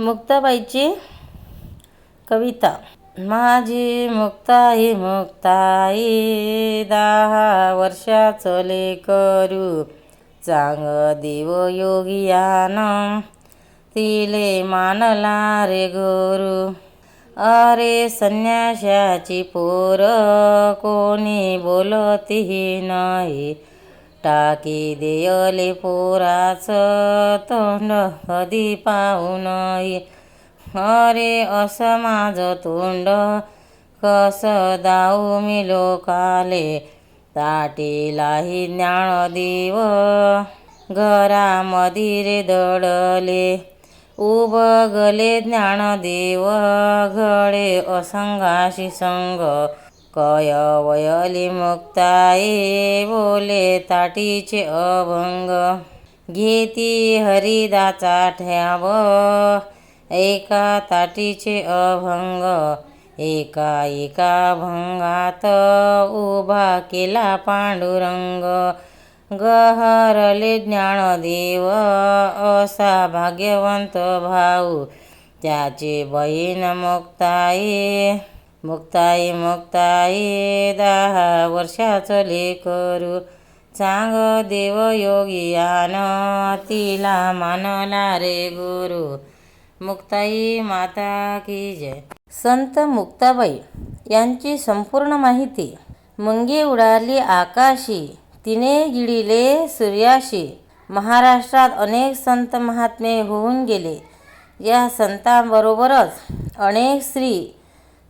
मुक्ताबाईची कविता. माझी मुक्ताई मुक्ताई दहा वर्षाचं लेकरू चांग देव योगियान तिले मानला रे गुरु. अरे संन्याशाची पोर कोणी बोलतीही नाही. टाकी देयले पोराचं तोंड कधी पाहू नये. अरे असं माझं तोंड कसं दाऊ मी लोकाले. ताटीलाही ज्ञानदेव घरामधी रे दडले. उबगले ज्ञानदेव घडे असंगाशी संग कय वयली मुक्ताई बोले ताटीचे अभंग. घेती हरिदाचा ठ्याव. एका ताटीचे अभंग. एका एका भंगात उभा केला पांडुरंग. गहरले ज्ञानदेव असा भाग्यवंत भाऊ. त्याचे बहीण मुक्ताई मुक्ताई मुक्ताई दहा वर्षाचं लेकरू. चांग देव आन तिला मानला रे गुरु. मुक्ताई माता की जय. संत मुक्ताबाई यांची संपूर्ण माहिती. मुंगी उडाली आकाशी तिने गिळिले सूर्याशी. महाराष्ट्रात अनेक संत महात्मे होऊन गेले. या संतांबरोबरच अनेक स्त्री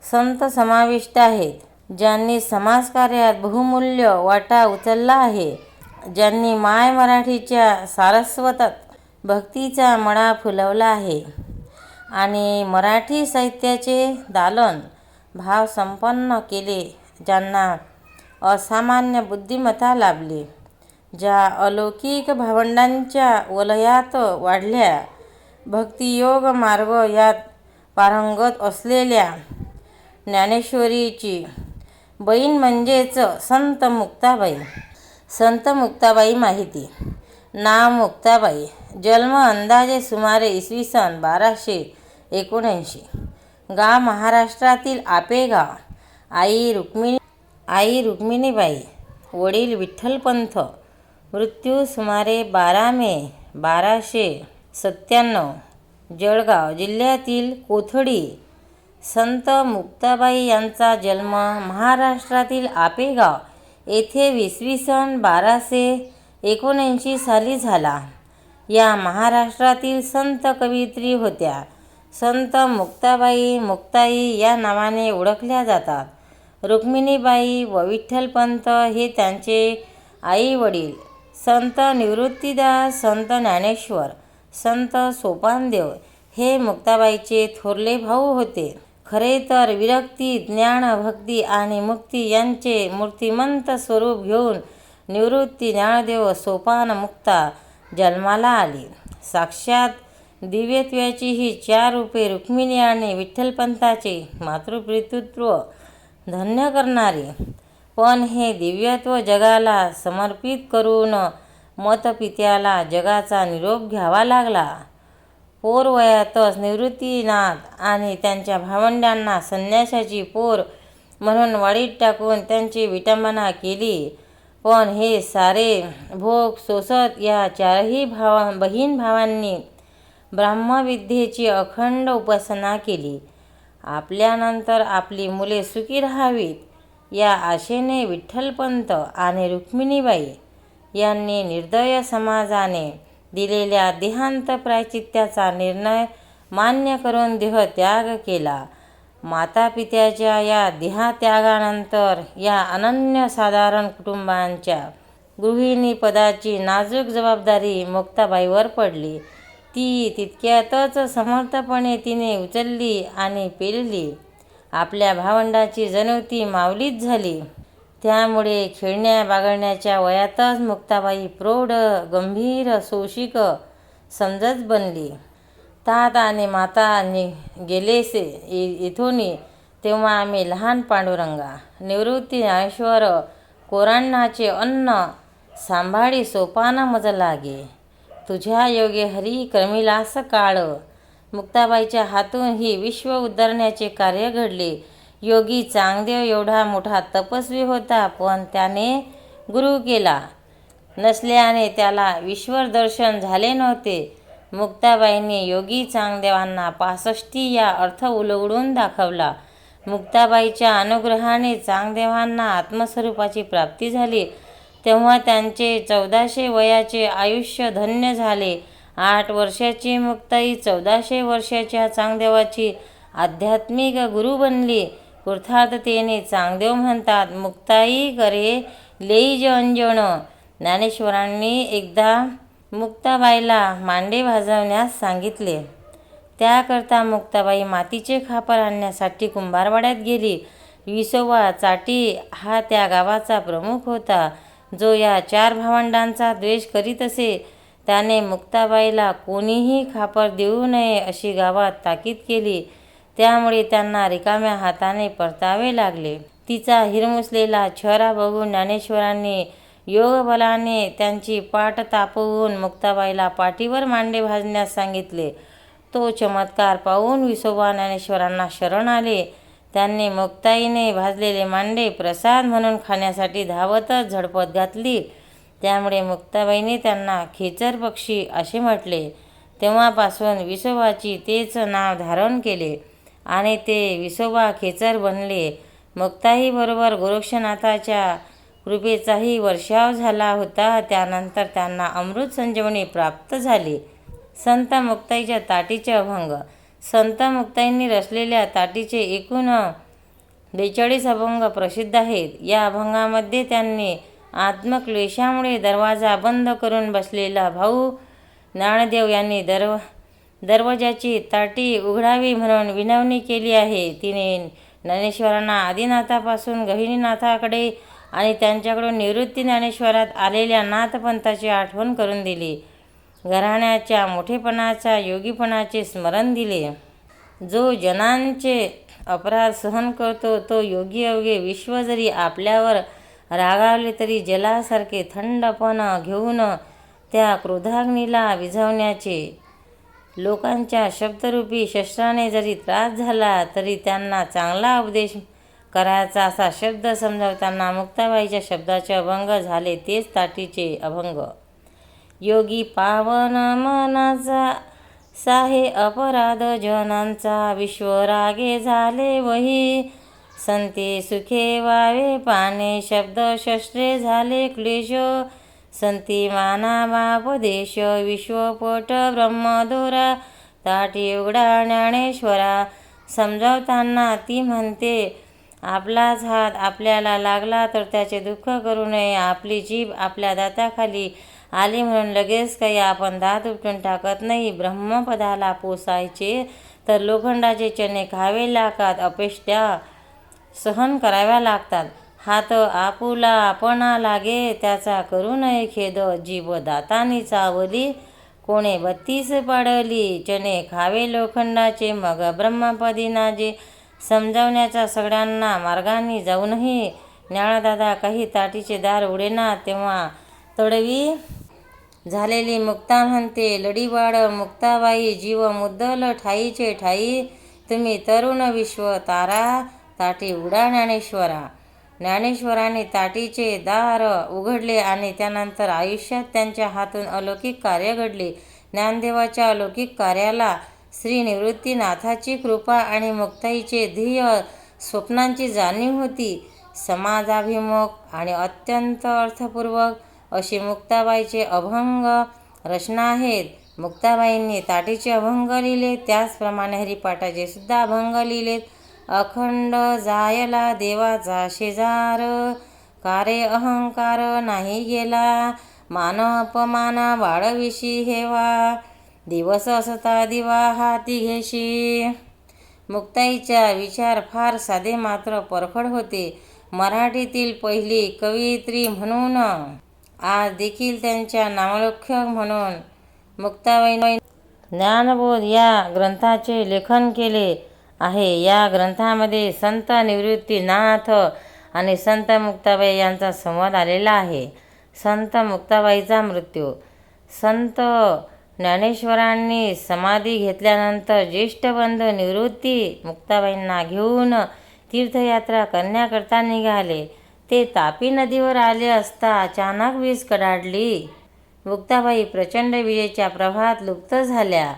संत समाविष्ट आहेत. ज्यांनी समाजकार्यात बहुमूल्य वाटा उचलला आहे. ज्यांनी माय मराठीच्या सारस्वतात भक्तीचा मळा फुलवला आहे. आणि मराठी साहित्याचे दालन भाव संपन्न केले ज्यांना असामान्य बुद्धिमत्ता लाभली. ज्या अलौकिक भावंडांच्या वलयात वाढल्या भक्तियोग मार्ग यात पारंगत असलेल्या ज्ञानेश्वरीची. बहीण म्हणजेच संत मुक्ताबाई. संत मुक्ताबाई माहिती. नाव मुक्ताबाई. जन्म अंदाजे सुमारे इसवी सन बाराशे एकोणऐंशी. गाव महाराष्ट्रातील आपेगाव. आई रुक्मिणी आई रुक्मिणीबाई. वडील विठ्ठलपंथ मृत्यू सुमारे बारा मे बाराशे सत्त्याण्णव. जळगाव जिल्ह्यातील कोथडी संत मुक्ताबाई यांचा जन्म महाराष्ट्रातील आपेगाव येथे वीसवी सन बाराशे एकोणऐंशी साली झाला. या महाराष्ट्रातील संत कवयित्री होत्या. संत मुक्ताबाई मुक्ताई या नावाने ओळखल्या जातात. रुक्मिणीबाई व विठ्ठलपंत हे त्यांचे आई वडील संत निवृत्तीदास संत ज्ञानेश्वर संत सोपानदेव हे मुक्ताबाईचे थोरले भाऊ होते. खरे तर विरक्ती ज्ञान भक्ती आणि मुक्ती यांचे मूर्तिमंत स्वरूप घेऊन निवृत्ती ज्ञानदेव सोपान मुक्ता जन्माला आली. साक्षात दिव्यत्वाची ही चार रूपे रुक्मिणी आणि विठ्ठलपंताचे मातृपितृत्व धन्य करणारी. पण हे दिव्यत्व जगाला समर्पित करून मतपित्याला जगाचा निरोप घ्यावा लागला. पोरवयातच निवृत्तीनाथ आणि त्यांच्या भावंडांना संन्यासाची पोर म्हणून वाडीत टाकून त्यांची विटंबना केली. पण हे सारे भोग सोसत या चारही भावा बहीण भावांनी ब्राह्मविद्येची अखंड उपासना केली. आपल्यानंतर आपली मुले सुखी राहावीत या आशेने विठ्ठलपंत आणि रुक्मिणीबाई यांनी निर्दय समाजाने दिलेल्या देहांत प्रायचित्याचा निर्णय मान्य करून देहत्याग केला. मातापित्याच्या या देहात्यागानंतर या अनन्यसाधारण कुटुंबांच्या गृहिणीपदाची नाजूक जबाबदारी मुक्ताबाईवर पडली. ती तितक्यातच समर्थपणे तिने उचलली आणि पेलली. आपल्या भावंडाची जणू ती मावलीच झाली. त्यामुळे खेळण्या बागडण्याच्या वयातच मुक्ताबाई प्रौढ गंभीर सोशिक समजत बनली. तात आणि माता नि गेलेसे इथून तेव्हा आम्ही लहान पांडुरंगा. निवृत्ती ज्ञानेश्वर कोरांनाचे अन्न सांभाळी सोपाना मज लागे. तुझ्या योगे हरी क्रमिलास काळ. मुक्ताबाईच्या हातून ही विश्व उद्धारण्याचे कार्य घडले. योगी चांगदेव एवढा मोठा तपस्वी होता पण त्याने गुरु केला. नसल्याने त्याला ईश्वर दर्शन झाले नव्हते. मुक्ताबाईंनी योगी चांगदेवांना पासष्टी या अर्थ उलगडून दाखवला. मुक्ताबाईच्या अनुग्रहाने चांगदेवांना आत्मस्वरूपाची प्राप्ती झाली. तेव्हा त्यांचे चौदाशे वयाचे आयुष्य धन्य झाले. आठ वर्षाची मुक्ताई चौदाशे वर्षाच्या चांगदेवाची आध्यात्मिक गुरु बनली. कृतार्थतेने चांगदेव म्हणतात मुक्ताई करे लेई अंजण ज्ञानेश्वरांनी एकदा मुक्ताबाईला मांडे भाजवण्यास सांगितले. त्याकरता मुक्ताबाई मातीचे खापर आणण्यासाठी कुंभारवाड्यात गेली. विसोबा चाटी हा त्या गावाचा प्रमुख होता जो या चार भावंडांचा द्वेष करीत असे. त्याने मुक्ताबाईला कोणीही खापर देऊ नये अशी गावात ताकीद केली. त्यामुळे त्यांना रिकाम्या हाताने परतावे लागले. तिचा हिरमुसलेला चेहरा बघून ज्ञानेश्वरांनी योगबलाने त्यांची पाठ तापवून मुक्ताबाईला पाठीवर मांडे भाजण्यास सांगितले. तो चमत्कार पाहून विसोबा ज्ञानेश्वरांना शरण आले. त्यांनी मुक्ताईने भाजलेले मांडे प्रसाद म्हणून खाण्यासाठी धावतच झडपत घातली. त्यामुळे मुक्ताबाईने त्यांना खेचर पक्षी असे म्हटले. तेव्हापासून विसोबाची तेच नाव धारण केले. आणि ते विसोबा खेचर बनले. मुक्ताईबरोबर गोरक्षनाथाच्या कृपेचाही वर्षाव झाला होता. त्यानंतर त्यांना अमृत संजीवनी प्राप्त झाली. संत मुक्ताईच्या ताटीचे अभंग. संत मुक्ताईंनी रचलेल्या ताटीचे एकूण बेचाळीस अभंग प्रसिद्ध आहेत. या अभंगामध्ये त्यांनी आत्मक्लेशामुळे दरवाजा बंद करून बसलेला भाऊ ज्ञानदेव यांनी दरवा दरवाजाची ताटी उघडावी म्हणून विनवणी केली आहे. तिने ज्ञानेश्वरांना आदिनाथापासून गहिनीनाथाकडे आणि त्यांच्याकडून निवृत्ती ज्ञानेश्वरात आलेल्या नाथपंथाची आठवण करून दिली. घराण्याच्या मोठेपणाच्या योगीपणाचे स्मरण दिले. जो जनांचे अपराध सहन करतो तो योगी अवघे विश्व जरी आपल्यावर रागावले तरी जलासारखे थंडपण घेऊन त्या क्रोधाग्नीला विझवण्याचे लोकांच्या शब्दरूपी शस्त्राने जरी त्रास झाला तरी त्यांना चांगला उपदेश करायचा असा शब्द समजावताना मुक्ताबाईच्या शब्दाचे अभंग झाले तेच ताटीचे अभंग. योगी पावन मनाचा साहे अपराध जनांचा विश्वरागे झाले वही संते सुखे वावे पाने शब्द शस्त्रे झाले क्लेश संती मानामापदेश विश्वपट ब्रह्मदोरा ताटी उघडा ज्ञानेश्वरा समजावताना ती म्हणते आपलाच हात आपल्याला लागला तर त्याचे दुःख करू नये आपली जीभ आपल्या दाताखाली आली म्हणून लगेच काही आपण दात उपटून टाकत नाही ब्रह्मपदाला पोसायचे तर लोखंडाचे चणे खावे लागतात अपेष्ट्या सहन कराव्या लागतात. हात आपुला आपणा लागे त्याचा करू नये खेद. जीव दातानी चावली कोणे बत्तीस पाडली. चणे खावे लोखंडाचे मग ब्रह्मपदी नाजे. समजावण्याचा सगळ्यांना मार्गाने जाऊनही ज्ञानदादा काही ताटीचे दार उडेना तेव्हा तडवी झालेली मुक्ता म्हणते लढीवाड मुक्ताबाई जीव मुद्दल ठाईचे ठाई. तुम्ही तरुण विश्व तारा ताटी उडा ज्ञानेश्वरा. ज्ञानेश्वराने ताटीचे दार उघडले आणि त्यानंतर आयुष्यात त्यांच्या हातून अलौकिक कार्य घडले. ज्ञानदेवाच्या अलौकिक कार्याला श्री निवृत्तीनाथाची कृपा आणि मुक्ताईचे ध्येय स्वप्नांची जाणीव होती. समाजाभिमुख आणि अत्यंत अर्थपूर्वक अशी मुक्ताबाईचे अभंग रचना आहेत. मुक्ताबाईंनी ताटीचे अभंग लिहिले त्याचप्रमाणे हरिपाठाचे सुद्धा अभंग लिहिलेत. अखंड जायला देवाचा शेजार. कारे अहंकार नाही गेला मान अपमान वाढविशी हेवा. दिवस असता दिवा हाती घेशी. मुक्ताईच्या विचार फार साधे मात्र परखड होते. मराठीतील पहिली कवयित्री म्हणून. आज देखील त्यांच्या नामोल्लेख म्हणून मुक्ताबाई ज्ञानबोध या ग्रंथाचे लेखन केले. आहे. या ग्रंथामध्ये संत निवृत्तीनाथ आणि संत मुक्ताबाई यांचा संवाद आलेला आहे. संत मुक्ताबाईचा मृत्यू. संत ज्ञानेश्वरांनी समाधी घेतल्यानंतर ज्येष्ठ बंधू निवृत्ती मुक्ताबाईंना घेऊन तीर्थयात्रा करण्याकरता निघाले. ते तापी नदीवर आले असता अचानक वीज कडाडली. मुक्ताबाई प्रचंड विजेच्या प्रभात लुप्त झाल्या.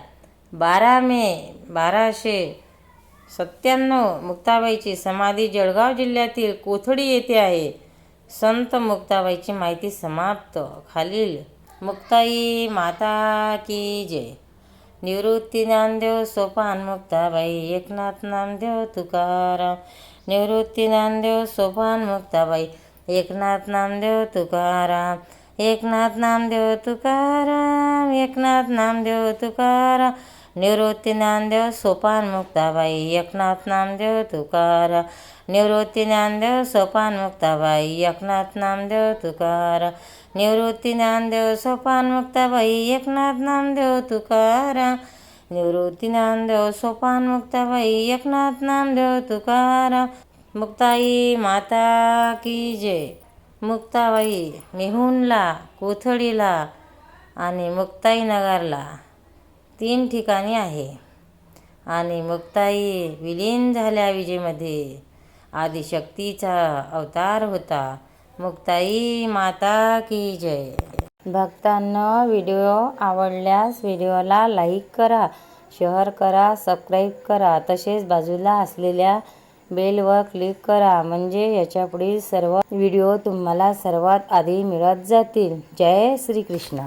बारा मे बाराशे सत्त्याण्णव मुक्ताबाईची समाधी जळगाव जिल्ह्यातील कोथडी येथे आहे. संत मुक्ताबाईची माहिती समाप्त. खालील मुक्ताई माता की जय. निवृत्ती ज्ञानदेव सोपान मुक्ताबाई एकनाथ नामदेव तुकाराम. निवृत्ती ज्ञानदेव सोपान मुक्ताबाई एकनाथ नामदेव तुकाराम. एकनाथ नामदेव तुकाराम एकनाथ नामदेव तुकाराम. निवृत्ती ज्ञानदेव सोपान मुक्ताबाई एकनाथ नामदेव तुकारा। निवृत्ती ज्ञानदेव सोपान मुक्ताबाई एकनाथ नामदेव तुकार। निवृत्ती ज्ञानदेव सोपान मुक्ताबाई एकनाथ नामदेव तुकारा। निवृत्ती ज्ञानदेव सोपान मुक्ताबाई एकनाथ नामदेव तुकारा। मुक्ताई माता की जय। मुक्ताबाई मिहूनला कोथळीला आणि मुक्ताईनगरला तीन ठिकाणी आहे. आणि मुक्ताई विलीन झाल्या विजेमध्ये. आदिशक्तीचा अवतार होता. मुक्ताई माता की जय. भक्तांना व्हिडिओ आवडल्यास व्हिडिओला लाईक करा शेअर करा सबस्क्राईब करा. तसेच बाजूला असलेल्या बेलवर क्लिक करा. म्हणजे याच्यापुढील सर्व व्हिडिओ तुम्हाला सर्वात आधी मिळत जातील. जय श्रीकृष्ण.